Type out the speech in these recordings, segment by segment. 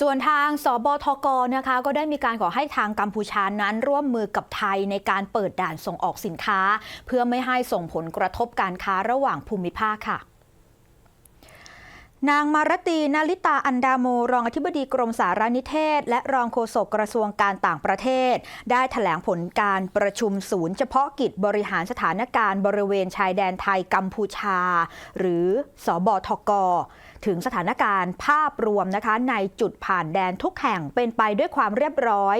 ส่วนทางสบทกนะคะก็ได้มีการขอให้ทางกัมพูชานั้นร่วมมือกับไทยในการเปิดด่านส่งออกสินค้า เพื่อไม่ให้ส่งผลกระทบการค้าระหว่างภูมิภาคค่ะ นางมารตีนาลิตาอันดาโม รองอธิบดีกรมสารนิเทศ และรองโฆษกกระทรวงการต่างประเทศ ได้ถแถลงผลการประชุมศูนย์เฉพาะกิจบริหารสถานการณ์บริเวณชายแดนไทยกัมพูชา หรือสอบทก ถึงสถานการณ์ภาพรวมนะคะในจุดผ่านแดนทุกแห่งเป็นไปด้วยความเรียบร้อย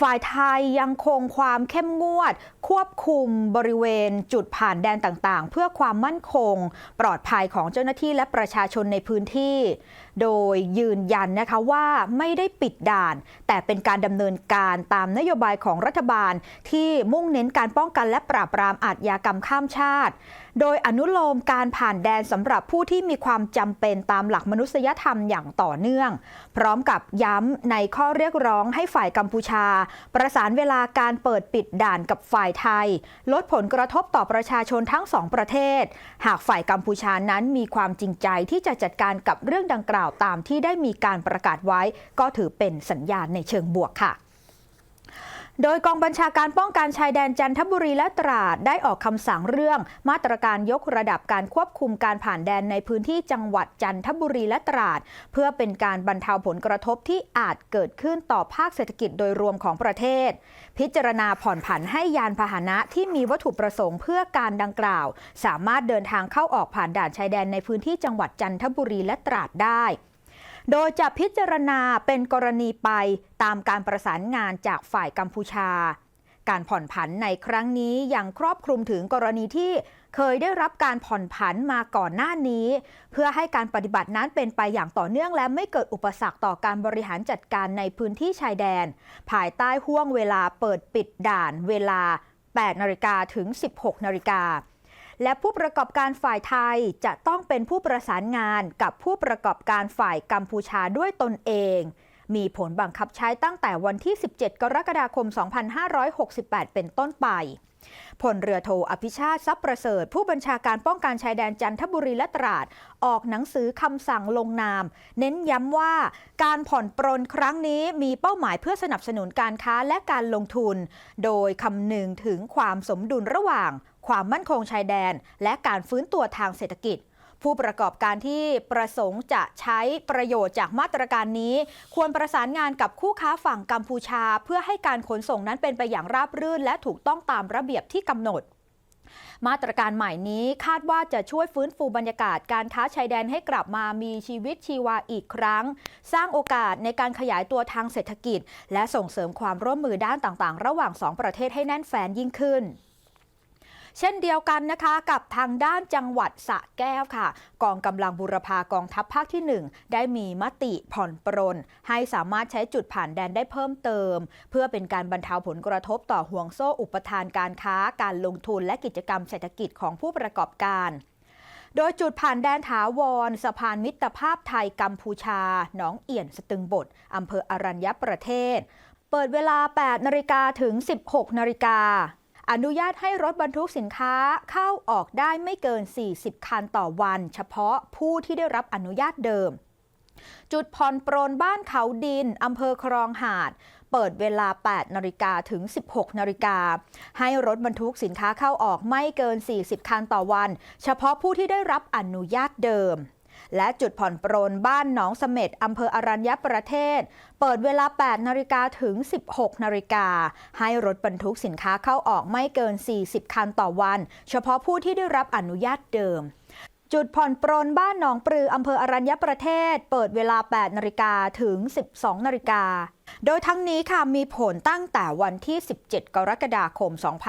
ฝ่ายไทยยังคงความเข้มงวด ควบคุมบริเวณจุดผ่านแดนต่างๆ เพื่อความมั่นคง ปลอดภัยของเจ้าหน้าที่และประชาชนในพื้นที่ โดยยืนยันนะคะว่าไม่ได้ปิดด่าน แต่เป็นการดำเนินการตามนโยบายของรัฐบาล ที่มุ่งเน้นการป้องกันและปราบปรามอาชญากรรมข้ามชาติ โดยอนุโลมการผ่านแดนสำหรับผู้ที่มีความจำเป็นตามหลักมนุษยธรรมอย่างต่อเนื่อง พร้อมกับย้ำในข้อเรียกร้องให้ฝ่ายกัมพูชา ประสานเวลาการเปิดปิดด่านกับฝ่ายไทย ลดผลกระทบต่อประชาชนทั้งสองประเทศ หากฝ่ายกัมพูชานั้นมีความจริงใจที่จะจัดการกับเรื่องดังกล่าวตามที่ได้มีการประกาศไว้ ก็ถือเป็นสัญญาณในเชิงบวกค่ะ โดยกองบัญชาการป้องกันชายแดนจันทบุรีและตราดได้ออกคำสั่งเรื่อง มาตรการยกระดับการควบคุมการผ่านแดนในพื้นที่จังหวัดจันทบุรีและตราด เพื่อเป็นการบรรเทาผลกระทบที่อาจเกิดขึ้นต่อภาคเศรษฐกิจโดยรวมของประเทศ พิจารณาผ่อนผันให้ยานพาหนะที่มีวัตถุประสงค์เพื่อการดังกล่าว สามารถเดินทางเข้าออกผ่านด่านชายแดนในพื้นที่จังหวัดจันทบุรีและตราดได้ โดยจะพิจารณาเป็นกรณีไปตามการประสานงานจากฝ่ายกัมพูชา การผ่อนผันในครั้งนี้ยังครอบคลุมถึงกรณีที่เคยได้รับการผ่อนผันมาก่อนหน้านี้ เพื่อให้การปฏิบัตินั้นเป็นไปอย่างต่อเนื่องและไม่เกิดอุปสรรคต่อการบริหารจัดการในพื้นที่ชายแดน ภายใต้ห่วงเวลาเปิดปิดด่านเวลา 8นาฬิกาถึง 16นาฬิกา และผู้ประกอบการฝ่ายไทยจะต้องเป็นผู้ประสานงานกับผู้ประกอบการฝ่ายกัมพูชาด้วยตนเอง มีผลบังคับใช้ตั้งแต่วันที่ 17 กรกฎาคม 2568 เป็นต้นไป พลเรือโทอภิชาติทรัพย์ประเสริฐ ผู้บัญชาการป้องกันชายแดนจันทบุรีและตราด ออกหนังสือคำสั่งลงนาม เน้นย้ำว่าการผ่อนปรนครั้งนี้มีเป้าหมายเพื่อสนับสนุนการค้าและการลงทุน โดยคำนึงถึงความสมดุลระหว่าง ความมั่นคงชายแดน และการฟื้นตัวทางเศรษฐกิจ ผู้ประกอบการที่ประสงค์จะใช้ประโยชน์จากมาตรการนี้ ควรประสานงานกับคู่ค้าฝั่งกัมพูชา เพื่อให้การขนส่งนั้นเป็นไปอย่างราบรื่น และถูกต้องตามระเบียบที่กำหนดมาตรการใหม่นี้คาดว่าจะช่วยฟื้นฟูบรรยากาศการค้าชายแดนให้กลับมามีชีวิตชีวาอีกครั้ง สร้างโอกาสในการขยายตัวทางเศรษฐกิจ และส่งเสริมความร่วมมือด้านต่างๆ ระหว่างสองประเทศให้แน่นแฟนยิ่งขึ้น เช่นเดียวกันนะคะกับทางด้านจังหวัดสะแก้วค่ะ กองกำลังบุรพากองทัพภาคที่ 1 ได้มีมติผ่อนปรน ให้สามารถใช้จุดผ่านแดนได้เพิ่มเติม เพื่อเป็นการบรรเทาผลกระทบต่อห่วงโซ่อุปทานการค้าการลงทุนและกิจกรรมเศรษฐกิจของผู้ประกอบการโดยจุดผ่านแดนถาวรสะพานมิตรภาพไทยกัมพูชา หนองเอี่ยนสตึงบดอำเภออรัญญประเทศ เปิดเวลา 8 นาฬิกาถึง 16 นาฬิกา อนุญาตให้รถบรรทุกสินค้าเข้าออกได้ไม่เกิน 40 คันต่อวัน เฉพาะผู้ที่ได้รับอนุญาตเดิม จุดผ่อนปรนบ้านเขาดินอำเภอครองหาด เปิดเวลา 8 นาฬิกาถึง 16 นาฬิกา ให้รถบรรทุกสินค้าเข้าออกไม่เกิน 40 คันต่อวัน เฉพาะผู้ที่ได้รับอนุญาตเดิม และจุดผ่อนปรนบ้านหนองเสม็ดอำเภออรัญญประเทศ เปิดเวลา 8 นาฬิกาถึง 16 นาฬิกา ให้รถบรรทุกสินค้าเข้าออกไม่เกิน 40 คันต่อวัน เฉพาะผู้ที่ได้รับอนุญาตเดิมจุดผ่อนปรนบ้านหนองปลืออำเภออรัญญประเทศ เปิดเวลา 8 นาฬิกาถึง 12 นาฬิกา โดยทั้งนี้ค่ะมีผลตั้งแต่วันที่ 17 กรกฎาคม 2